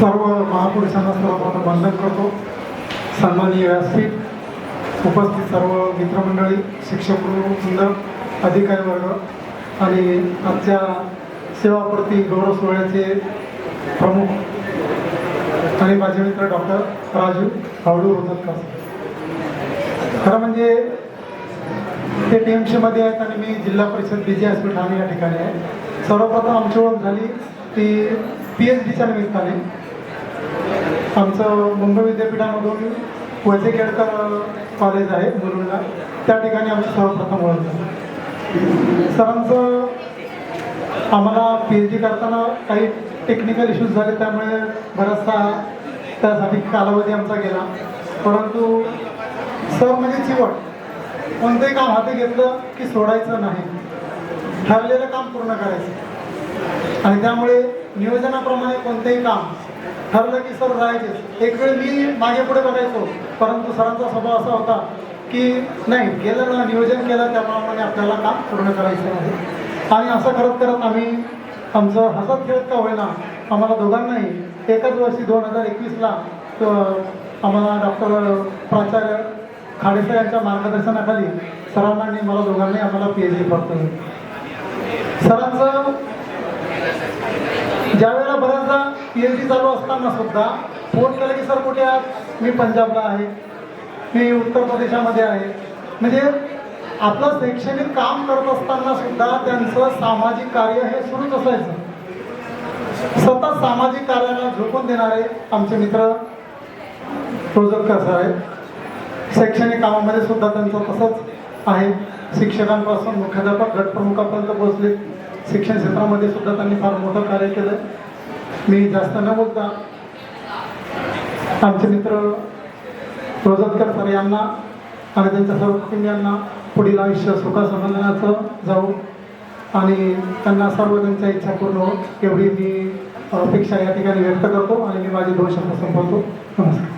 सर्व महापुरुषांना सर्वप्रथम वंदन करतो. सन्माननीय व्यासपीठ उपस्थित सर्व मित्रमंडळी शिक्षक सुंदर अधिकारी वर्ग आणि आजच्या सेवाप्रती गौरव सोहळ्याचे प्रमुख आणि माझे मित्र डॉक्टर राजू हावडू रोजनकर खरं म्हणजे ते टी एम सीमध्ये आहेत आणि मी जिल्हा परिषद बी जे हॉस्पिटल ठाणे या ठिकाणी आहे. सर्वप्रथम आमची ओळख झाली ती पी एच डीच्या निमित्ताने आमचं मुंबई विद्यापीठामधून वैसे केळकर कॉलेज आहे मुलुंडला त्या ठिकाणी आम्ही सर्वप्रथम ओळख सरांचं आम्हाला पी एच डी करताना काही टेक्निकल इश्यूज झाले त्यामुळे बराचसा त्यासाठी कालावधी आमचा गेला. परंतु सर म्हणजे चिवट. कोणतंही काम हाती घेतलं की सोडायचं नाही. ठरलेलं काम पूर्ण करायचं. आणि त्यामुळे नियोजनाप्रमाणे कोणतेही काम ठरलं की सर राहायचे एक वेळ मी मागे पुढे बघायचो परंतु सरांचा स्वभाव असा होता की नाही गेलं ना नियोजन केलं त्याप्रमाणे आपल्याला काम पूर्ण करायचं आहे. आणि असं करत करत आम्ही आमचं हसत खेळत का होईना आम्हाला दोघांनाही एकाच वर्षी दोन हजार एकवीसला आम्हाला डॉक्टर प्राचार्य खाडेसर यांच्या मार्गदर्शनाखाली सरांना आणि मला दोघांनाही आम्हाला पी एच डी प्राप्त सरांचं ज्या वेळेला बऱ्याचदा पी एच डी सुद्धा फोन केला की सर कुठे आहात? मी पंजाबला आहे. मी उत्तर प्रदेशामध्ये आहे. म्हणजे आपलं शैक्षणिक काम करत असताना सुद्धा त्यांचं सामाजिक कार्य हे सुरूच असायचं. सतत सामाजिक कार्याला झोकून देणारे आमचे मित्र रोजगार सर आहेत. शैक्षणिक कामामध्ये सुद्धा त्यांचं तसंच आहे. शिक्षकांपासून मुख्याध्यापक गटप्रमुखापर्यंत पोहोचले. शिक्षण क्षेत्रामध्ये सुद्धा त्यांनी फार मोठं कार्य केलं. मी जास्त न बोलता आमचे मित्र रोजतकर सर यांना आणि त्यांच्या सर्व कुटुंबियांना पुढील आयुष्य सुखासमाधानाचं जाऊ आणि त्यांना सर्व त्यांच्या इच्छा पूर्ण हो एवढी मी अपेक्षा या ठिकाणी व्यक्त करतो आणि मी माझे दोन संपवतो. नमस्कार.